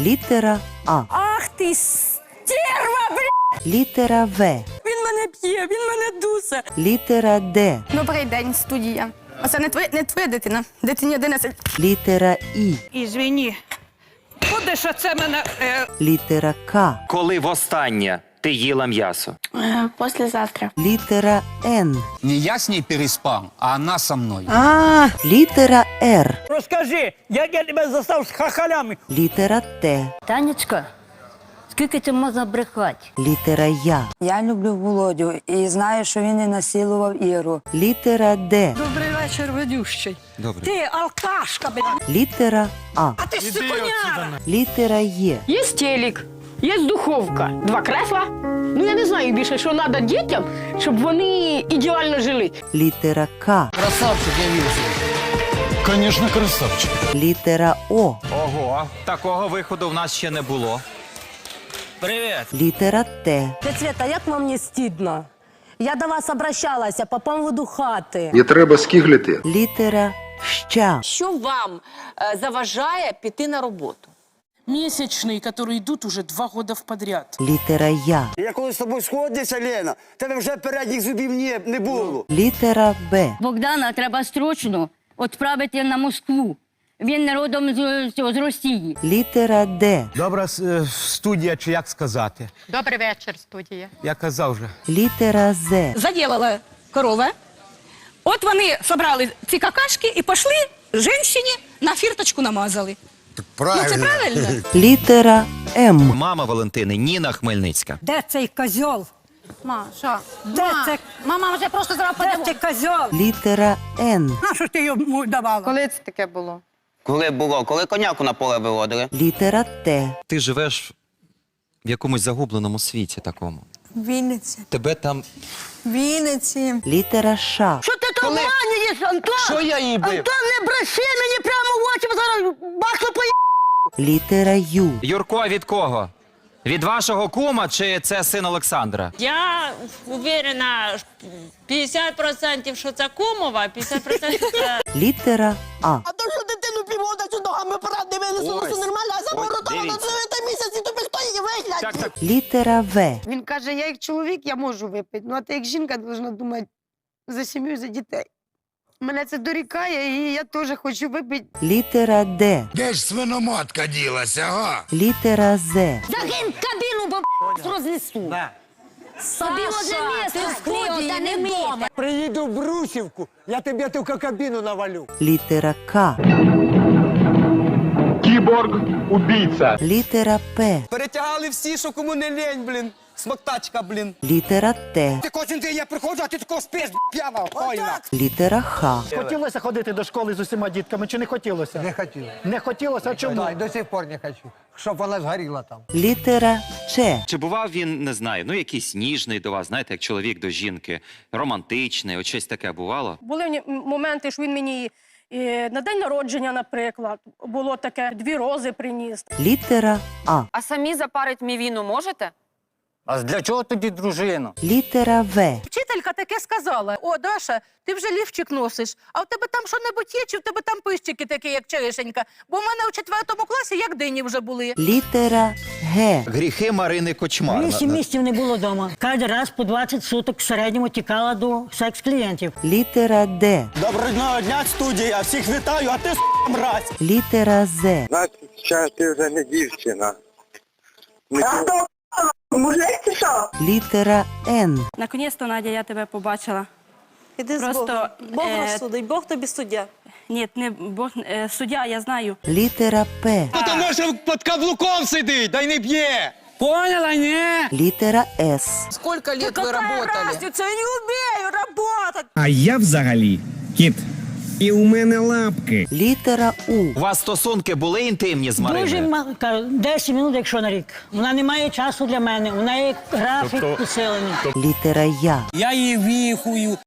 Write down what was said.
Літера А. Ах ти стерва, бля! Літера В. Він мене б'є, він мене дусе. Літера Д. Добрий день, студія. Оце не твоя, не твоя дитина. Дитині 11. Літера І. Ізвіні. Будеш оце мене. Е, Літера К. Коли востаннє ти їла м'ясо? Послезавтра. Літера Н. Не я с ней переспал, а она со мной. А. Літера Р. Розкажи, як я тебе застав з хахалями? Літера Т. Танечка, скільки ти можна брехати? Літера Я. Я люблю Володю і знаю, що він не насилував Іру. Літера Д. Добрий вечір, ведющий. Добрий. Ти алкашка, бля. Літера А. А ти сикуняра. Літера Є. Є телек, є духовка, два кресла. Ну я не знаю більше, що треба дітям, щоб вони ідеально жили. Літера К. Красавчик явился. Конечно, красавчик. Літера О. Ого, такого виходу в нас ще не було. Привіт! Літера Т. Света, як вам не стидно? Я до вас обращалася по поводу хати. Не треба скиглити. Літера Щ. Що вам е, заважає піти на роботу? Месячные, которые идут уже два года в подряд. Літера Я. Я коли з тобою сходився, Лена, тебе вже передніх зубів не, не було. Літера Б. Богдана треба строчно відправити на Москву. Він родом з, з, з Росії. Літера Д. Добра е, студія, чи як сказати. Добрий вечір, студія. Я казав вже. Літера З. Заділила корова. От вони собрали ці какашки і пішли жінщині на фірточку намазали. Правильно. Ну це правильно? Літера М. Мама Валентини Ніна Хмельницька. Де цей козьол? Ма, що? Де це? Мама вже просто зараз Де цей козьол? Літера Н. На що ти йому давала? Коли це таке було? Коли було? Коли коняку на поле виводили? Літера Т. Ти живеш в якомусь загубленому світі такому. Вінниці. Тебе там Вінниці. Літера Ш. Що ти то обманюєш, Антон? Що я їй бив? Антон, не бреши мені прямо в зараз бахну по Літера Ю. Юрко від кого? Від вашого кума чи це син Олександра? Я уверена 50% що це кумова, 50% це Літера А. А то, що дитину півгода сюди ногами парад не винесло, Ось. все нормально, а Ось, на дивіться. 9 місяці, тобі хто її виглядь? Літера В. Він каже, я як чоловік, я можу випити. Ну а ти як жінка повинна думати за сім'ю, за дітей. Мене це дорікає, і я теж хочу випити. Літера Д. Де ж свиноматка ділася, га? Літера З. Загинь кабіну, бо рознесу. Тобі може місце в студії не вдома. Приїду в Брусівку, я тобі ту кабіну навалю. Літера К. Кіборг убійця. Літера П. Перетягали всі, що кому не лень, блін. Смоктачка, блін. Літера Т. Ти кожен день я приходжу, а ти такого спиш, ойна. Літера Х. Хотілося ходити до школи з усіма дітками, чи не хотілося? Не хотілося. Не хотілося, а чому? до сих пор не хочу. Щоб вона згоріла там. Літера Ч. Чи бував він, не знаю, ну якийсь ніжний до вас, знаєте, як чоловік до жінки, романтичний, от щось таке бувало? Були ні- моменти, що він мені на день народження, наприклад, було таке, дві рози приніс. Літера А. А самі запарить мівіну можете? А для чого тоді дружина? Літера В. Вчителька таке сказала: О, Даша, ти вже лівчик носиш, а в тебе там що-небудь є, чи в тебе там пищики такі, як черешенька? Бо в мене у четвертому класі як дині вже були. Літера Г. Гріхи Марини Кочмар. місяців не було вдома. Кожен раз по 20 суток в середньому тікала до секс-клієнтів. Літера Д. Доброго дня, студія, всіх вітаю, а ти с*** мразь. Літера З. Значить, ти вже не дівчина. Літера Н. Наконець-то, Надя, я тебе побачила. Іди Просто, Бог е, розсудить, Бог тобі суддя. Ні, не Бог, е, суддя, я знаю. Літера П. Тому що під каблуком сидить, дай не б'є. Поняла, ні? Літера С. Скільки літ ви разниця, я не вмію працювати. А я взагалі кіт. І у мене лапки. Літера У. У вас стосунки були інтимні з Мариною? 10 минут, якщо на рік. Вона не має часу для мене, у неї графік усилений. Літера Я. Я її віхую,